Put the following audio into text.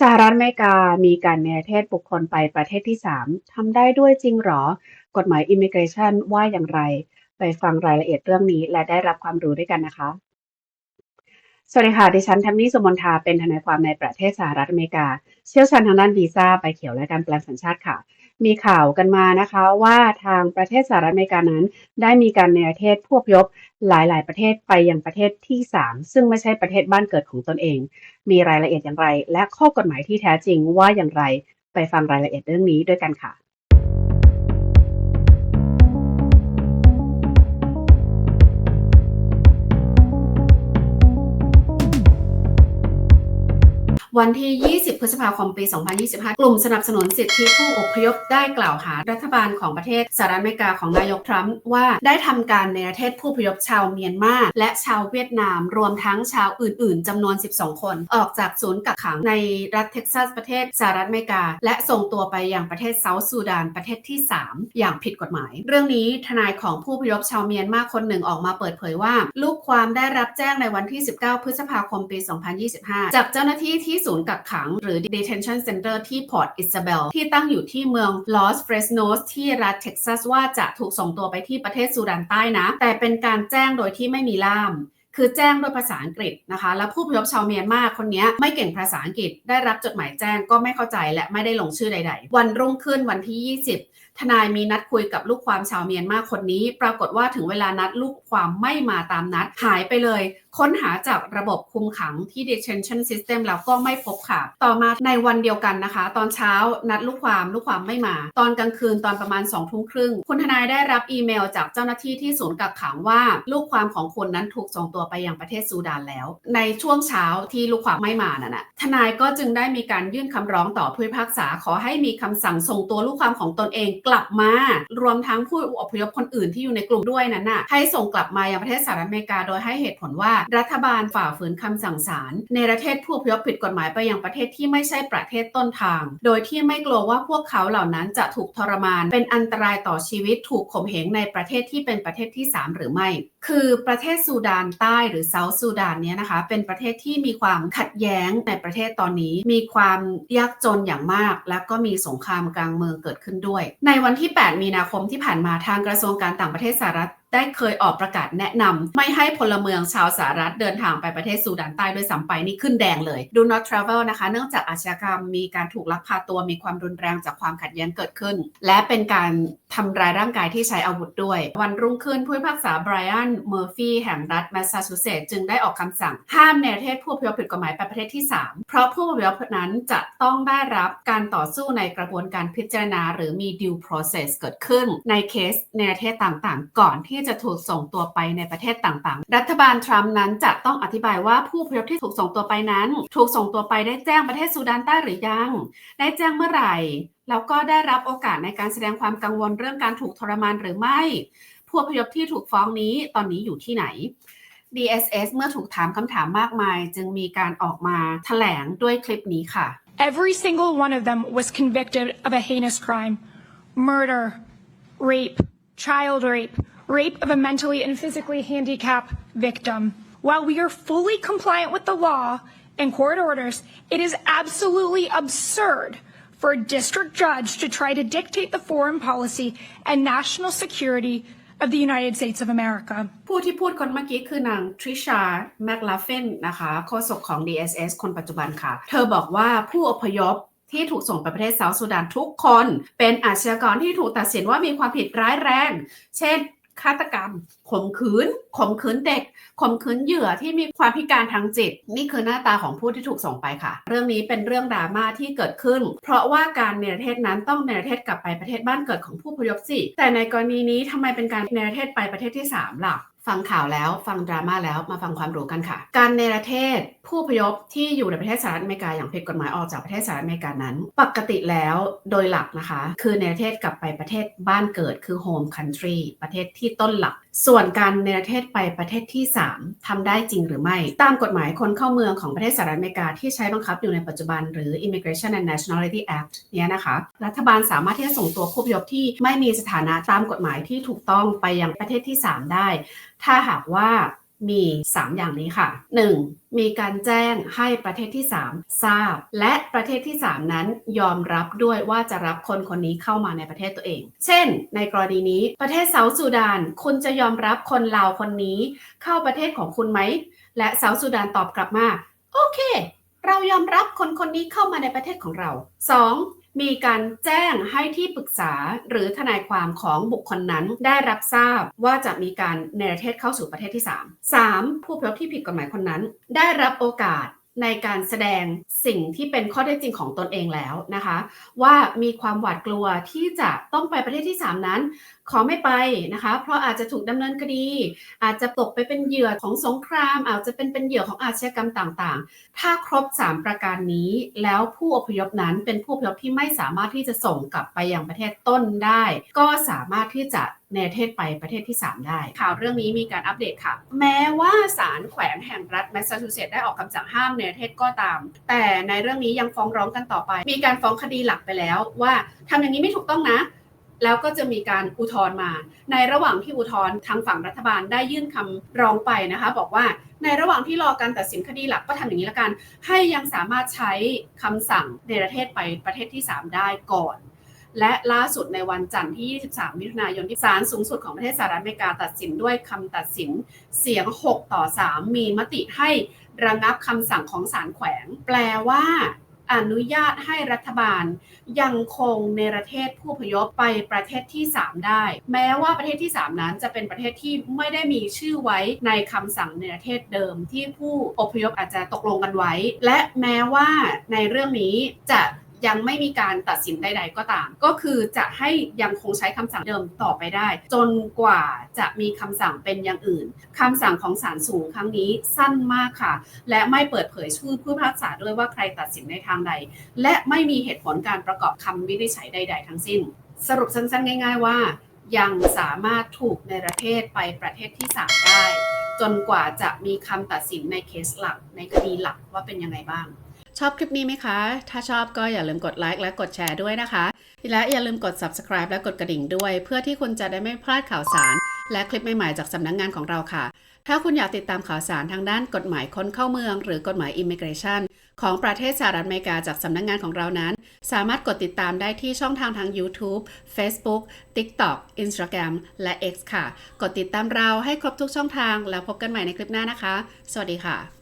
สหรัฐอเมริกามีการเนรเทศบุคคลไปประเทศที่ 3ทำได้ด้วยจริงหรอ กฎหมายอิมิเกรชันว่าอย่างไร ไปฟังรายละเอียดเรื่องนี้และได้รับความรู้ด้วยกันนะคะ สวัสดีค่ะ ดิฉันแทมมี่สมนทาเป็นทนายความในประเทศสหรัฐอเมริกา เชี่ยวชาญทางด้านวีซ่าใบเขียวและการแปลงสัญชาติค่ะ มีข่าวกันมานะคะ ว่าทางประเทศสหรัฐอเมริกานั้น ได้มีการในประเทศพวกยบหลาย ๆ ประเทศไปยังประเทศที่ 3 ซึ่งไม่ใช่ประเทศบ้านเกิดของตนเอง มีรายละเอียดอย่างไร และข้อกฎหมายที่แท้จริงว่าอย่างไรไปฟังรายละเอียดเรื่องนี้ด้วยกันค่ะ วันที่ 20 พฤษภาคม ปี 2025 กลุ่มสนับสนุนสิทธิผู้อพยพได้กล่าวหารัฐบาลของประเทศสหรัฐอเมริกาของนายกทรัมป์ว่าได้ทำการในประเทศผู้อพยพชาวเมียนมาและชาวเวียดนาม รวมทั้งชาวอื่น ๆจำนวน 12 คน ออกจากศูนย์กักขังในรัฐเท็กซัสประเทศสหรัฐอเมริกา และส่งตัวไปยังประเทศเซาท์ซูดานประเทศที่ 3 อย่างผิดกฎหมาย เรื่องนี้ทนายของผู้อพยพชาวเมียนมาคนหนึ่งออกมาเปิดเผยว่า ลูกความได้รับแจ้งในวันที่ 19 พฤษภาคม ปี 2025 จากเจ้าหน้าที่ที่ศูนย์กักขัง หรือ detention center ที่ Port Isabel ที่ตั้งอยู่ที่เมือง Los Fresnos ที่รัฐเท็กซัสว่าจะถูกส่งตัวไปที่ประเทศซูดานใต้นะ แต่เป็นการแจ้งโดยที่ไม่มีล่ามคือแจ้งด้วยภาษาอังกฤษนะคะ แล้วผู้พยพชาวเมียนมาคนนี้ไม่เก่งภาษาอังกฤษ ได้รับจดหมายแจ้งก็ไม่เข้าใจและไม่ได้ลงชื่อใด ๆ วันรุ่งขึ้นวันที่ 20 ทนายมีนัดคุยกับลูกความชาวเมียนมาคนนี้ ปรากฏว่าถึงเวลานัดลูกความไม่มาตามนัดหายไปเลย ค้นหาจากระบบคุมขังที่ detention system แล้วก็ไม่พบค่ะ ต่อมาในวันเดียวกันนะคะ ตอนเช้านัดลูกความลูกความไม่มา ตอนกลางคืนตอนประมาณ2องทุ่มครึ่ง คุณทนายได้รับอีเมลจากเจ้าหน้าที่ที่ศูนย์กักขังว่า ลูกความของคุณนั้นถูกส่งตัวไปยังประเทศซูดานแล้ว ในช่วงเช้าที่ลูกความไม่มานั่นนะทนายก็จึงได้มีการยื่นคำร้องต่อผู้พิพากษาขอให้มีคำสั่งส่งตัวลูกความของตนเองกลับมารวมทั้งผู้อพยพคนอื่นที่อยู่ในกลุ่มด้วยนั้นน่ะให้ส่งกลับมายังประเทศสหรัฐอเมริกาโดยให้เหตุผลว่ารัฐบาลฝ่าฝืนคำสั่งศาลในประเทศผู้อพยพผิดกฎหมายไปยังประเทศที่ไม่ใช่ประเทศต้นทาง โดยที่ไม่กลัวว่าพวกเขาเหล่านั้นจะถูกทรมาน เป็นอันตรายต่อชีวิตถูกข่มเหงในประเทศที่เป็นประเทศที่ 3 หรือไม่ คือประเทศซูดานใต้หรือเซาท์ซูดานเนี้ยนะคะ เป็นประเทศที่มีความขัดแย้งในประเทศตอนนี้ มีความยากจนอย่างมาก และก็มีสงครามกลางเมืองเกิดขึ้นด้วย ในวันที่ 8 มีนาคมที่ผ่านมาทางกระทรวงการต่างประเทศสหรัฐ ได้เคยออกประกาศแนะนำไม่ให้พลเมืองชาวสหรัฐเดินทางไปประเทศซูดานใต้ด้วยซ้ำไปนี่ขึ้นแดงเลย Do not travel นะคะ เนื่องจากอาชญากรรมมีการถูกลักพาตัวมีความรุนแรงจากความขัดแย้งเกิดขึ้น และเป็นการทำร้ายร่างกายที่ใช้อาวุธด้วย วันรุ่งขึ้นผู้พิพากษาไบรอันเมอร์ฟี่แห่งรัฐแมสซาชูเซตส์จึงได้ออกคำสั่ง ห้ามในประเทศผู้อพยพผิดกฎหมายไปประเทศที่ 3 เพราะผู้อพยพนั้นจะต้องได้รับการต่อสู้ในกระบวนการพิจารณา หรือมี due process เกิดขึ้น ในเคสในประเทศต่างๆ ก่อนที่จะถูกส่งตัวไปในประเทศต่างๆ รัฐบาลทรัมป์นั้นจะต้องอธิบายว่าผู้พยพที่ถูกส่งตัวไปนั้น ถูกส่งตัวไปได้แจ้งประเทศซูดานใต้หรือยัง ได้แจ้งเมื่อไหร่ แล้วก็ได้รับโอกาสในการแสดงความกังวลเรื่องการถูกทรมานหรือไม่ ผู้พยพที่ถูกฟ้องนี้ตอนนี้อยู่ที่ไหน DSS เมื่อถูกถามคำถามมากมาย จึงมีการออกมาแถลงด้วยคลิปนี้ค่ะ Every single one of them was convicted of a heinous crime murder, rape, child rape, rape of a mentally and physically handicapped victim. While we are fully compliant with the law and court orders, it is absolutely absurd for a district judge to try to dictate the foreign policy and national security of the United States of America. ผู้ที่พูดคนเมื่อกี้คือนางทริชาแมคลาเฟนนะคะโฆษกของ DSS คนปัจจุบันค่ะ เธอบอกว่าผู้อพยพที่ถูกส่งไปประเทศเซาท์ซูดานทุกคน เป็นอาชญากรที่ถูกตัดสินว่ามีความผิดร้ายแรง เช่น ฆาตกรรมข่มขืนข่มขืนเด็กข่มขืนเหยื่อที่มีความพิการทางจิต นี่คือหน้าตาของผู้ที่ถูกส่งไปค่ะ เรื่องนี้เป็นเรื่องดราม่าที่เกิดขึ้น เพราะว่าการเนรเทศนั้นต้องเนรเทศกลับไปประเทศบ้านเกิดของผู้พยพสิแต่ในกรณีนี้ทำไมเป็นการเนรเทศไปประเทศที่3ล่ะ ฟังข่าวแล้วฟังดราม่าแล้วมาฟังความรู้กันค่ะ การเนประเทศผู้พยพที่อยู่ในประเทศสหรัฐอเมริกาอย่างผิดกฎหมายออกจากประเทศสหรัฐอเมริกานั้น ปกติแล้วโดยหลักนะคะ คือเนประเทศกลับไปประเทศบ้านเกิดคือ home country ประเทศที่ต้นหลัก ส่วนการเนประเทศไปประเทศที่ 3ทำได้จริงหรือไม่ ตามกฎหมายคนเข้าเมืองของประเทศสหรัฐอเมริกาที่ใช้บังคับอยู่ในปัจจุบันหรือ Immigration and Nationality Act เนี่ยนะคะ รัฐบาลสามารถที่จะส่งตัวผู้พยพที่ไม่มีสถานะตามกฎหมายที่ถูกต้องไปยังประเทศที่ 3 ได้ถ้าหากว่ามี 3 อย่างนี้ค่ะ 1. มีการแจ้งให้ประเทศที่ 3 ทราบ และประเทศที่ 3 นั้นยอมรับด้วยว่าจะรับคนคนนี้เข้ามาในประเทศตัวเอง เช่น ในกรณีนี้ประเทศเซาท์ซูดาน คุณจะยอมรับคนลาวคนนี้เข้าประเทศของคุณไหม และเซาท์ซูดานตอบกลับมา โอเค เรายอมรับคนคนนี้เข้ามาในประเทศของเรา 2. มีการแจ้งให้ที่ปรึกษาหรือทนายความของบุคคลนั้นได้รับทราบว่าจะมีการเนรเทศเข้าสู่ประเทศที่ 3 3. ผู้พบที่ผิดกฎหมายคนนั้น ได้รับโอกาสในการแสดงสิ่งที่เป็นข้อเท็จจริงของตนเองแล้วนะคะ ว่ามีความหวาดกลัวที่จะต้องไปประเทศที่ 3 นั้นขอไม่ไปนะคะ เพราะอาจจะถูกดำเนินคดี อาจจะตกไปเป็นเหยื่อของสงคราม อาจจะเป็นเป็นเหยื่อของอาชญากรรมต่างๆ ถ้าครบ 3 ประการนี้ แล้วผู้อพยพนั้นเป็นผู้อพยพที่ไม่สามารถที่จะส่งกลับไปยังประเทศต้นได้ ก็สามารถที่จะเนรเทศไปประเทศที่ 3 ได้ ข่าวเรื่องนี้มีการอัปเดตค่ะ แม้ว่าศาลแขวงแห่งรัฐแมสซาชูเซตส์ได้ออกคำสั่งห้ามเนรเทศก็ตาม แต่ในเรื่องนี้ยังฟ้องร้องกันต่อไป มีการฟ้องคดีหลักไปแล้วว่าทำอย่างนี้ไม่ถูกต้องนะ แล้วก็จะมีการอุทธรณ์มา ในระหว่างที่อุทธรณ์ทางฝั่งรัฐบาลได้ยื่นคำร้องไปนะคะ บอกว่าในระหว่างที่รอการตัดสินคดีหลักก็ทำอย่างนี้ละกัน ให้ยังสามารถใช้คำสั่งเนประเทศไปประเทศที่ 3 ได้ก่อน และล่าสุดในวันจันทร์ที่ 23 มิถุนายนที่ศาลสูงสุดของประเทศสหรัฐอเมริกาตัดสินด้วยคำตัดสินเสียง 6 ต่อ 3 มีมติให้ระงับคำสั่งของศาลแขวง แปลว่า อนุญาตให้รัฐบาล ยังคงในประเทศผู้พยพไปประเทศที่ 3 ได้ แม้ว่าประเทศที่ 3 นั้นจะเป็นประเทศที่ไม่ได้มีชื่อไว้ในคำสั่งในประเทศเดิมที่ผู้อพยพอาจจะตกลงกันไว้ และแม้ว่าในเรื่องนี้จะ ยังไม่มีการตัดสินใด ๆ ก็ตาม ก็คือจะให้ยังคงใช้คำสั่งเดิมต่อไปได้ จนกว่าจะมีคำสั่งเป็นอย่างอื่นคำสั่งของศาลสูงครั้งนี้สั้นมากค่ะ และไม่เปิดเผยชื่อผู้พิพากษาด้วยว่าใครตัดสินในทางใด และไม่มีเหตุผลการประกอบคำวินิจฉัยใด ๆ ทั้งสิ้น สรุปสั้นๆ ง่าย ๆว่า ยังสามารถถูกในประเทศไปประเทศที่3ได้จนกว่าจะมีคำตัดสินในเคสหลักในคดีหลักว่าเป็นยังไงบ้าง ชอบคลิปนี้ไหมคะ ถ้าชอบก็อย่าลืมกดไลค์และกดแชร์ด้วยนะคะ และอย่าลืมกด subscribe และกดกระดิ่งด้วย เพื่อที่คุณจะได้ไม่พลาดข่าวสาร และคลิปใหม่ๆจากสำนักงงานของเราค่ะ ถ้าคุณอยากติดตามข่าวสารทางด้านกฎหมายคนเข้าเมือง หรือกฎหมาย Immigration ของประเทศสหรัฐอเมริกาจากสำนักงงานของเรานั้น สามารถกดติดตามได้ที่ช่องทางทาง YouTube Facebook TikTok Instagram และ X ค่ะ กดติดตามเราให้ครบทุกช่องทางแล้วพบกันใหม่ในคลิปหน้านะคะ สวัสดีค่ะ